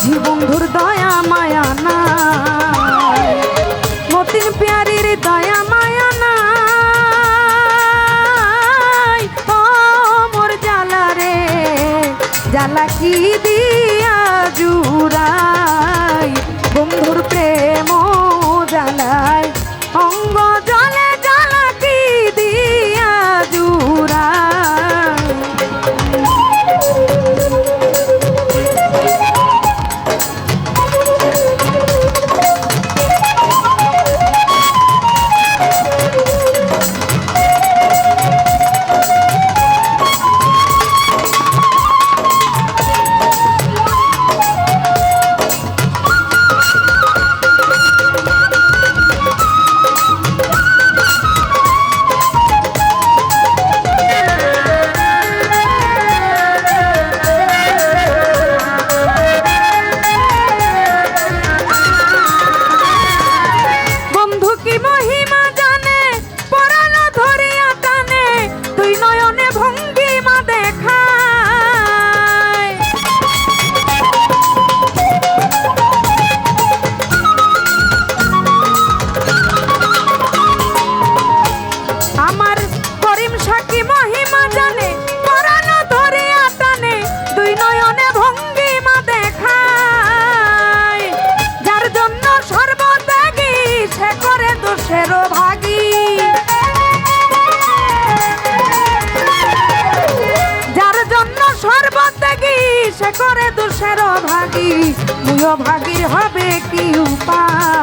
বুঝি বন্ধুর দয়া মায়া না মতিন প্যারির দয়া মায়া না ও মোর জ্বালা রে, জ্বালা কি দিয়া জুড়াই? বন্ধুর প্রেম জালাই ভাগীর হবে কি উপায়?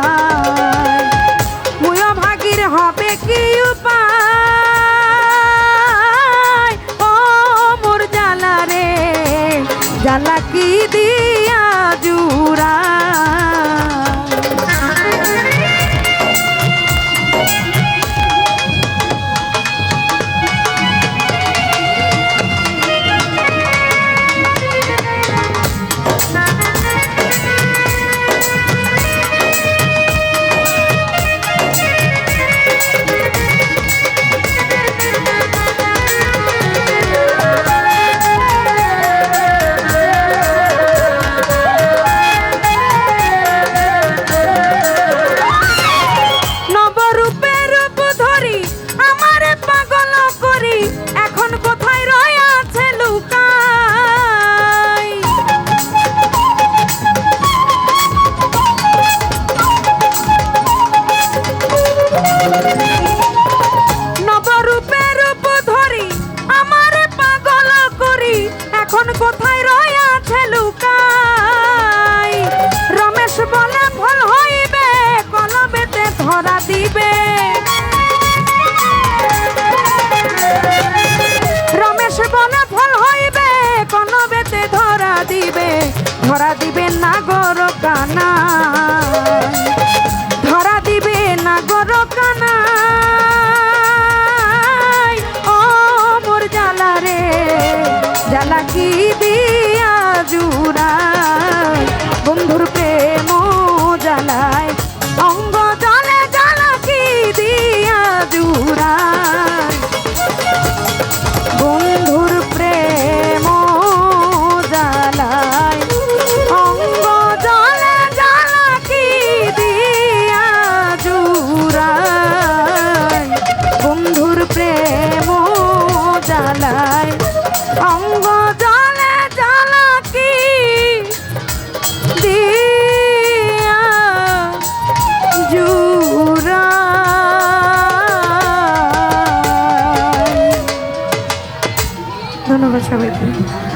থাকিবে 我也不知道